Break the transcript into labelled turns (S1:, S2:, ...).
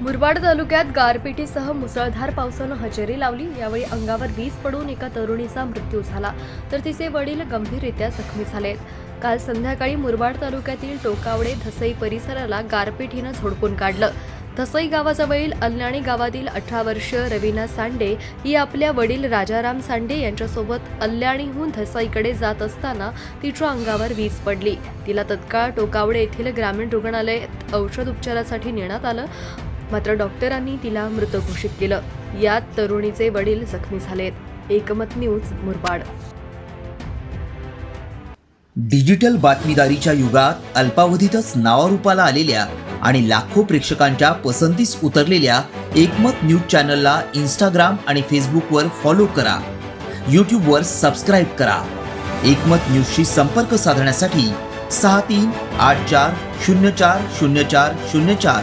S1: मुरबाड तालुक्यात गारपिटीसह मुसळधार पावसानं हजेरी लावली. यावेळी अंगावर वीज पडून एका तरुणीचा मृत्यू झाला. तर तिचे वडील गंभीररित्या जखमी झालेत. काल संध्याकाळी मुरबाड तालुक्यातील टोकावडे धसई परिसराला गारपिटीनं झोडपून काढलं. धसई गावाजवळील अल्लाणी गावातील अठरा वर्षीय रवीना सांडे ही आपल्या वडील राजाराम सांडे यांच्यासोबत अल्ल्याणीहून धसईकडे जात असताना तिच्या अंगावर वीज पडली. तिला तत्काळ टोकावडे येथील ग्रामीण रुग्णालयात औषध उपचारासाठी नेण्यात आलं. मात्र डॉक्टरांनी तिला मृत घोषित केलं. यात तरुणीचे वडील जखमी झालेत. एकमत न्यूज मुरबाड.
S2: डिजिटल बातमीदारीच्या युगात अल्पावधीतच नावारूपाला आलेल्या आणि लाखो प्रेक्षकांच्या पसंतीस उतरलेल्या एकमत न्यूज चॅनलला इंस्टाग्राम आणि फेसबुकवर फॉलो करा. यूट्यूबवर सबस्क्राईब करा. एकमत न्यूजशी संपर्क साधण्यासाठी सहा तीन आठ चार शून्य चार शून्य चार शून्य चार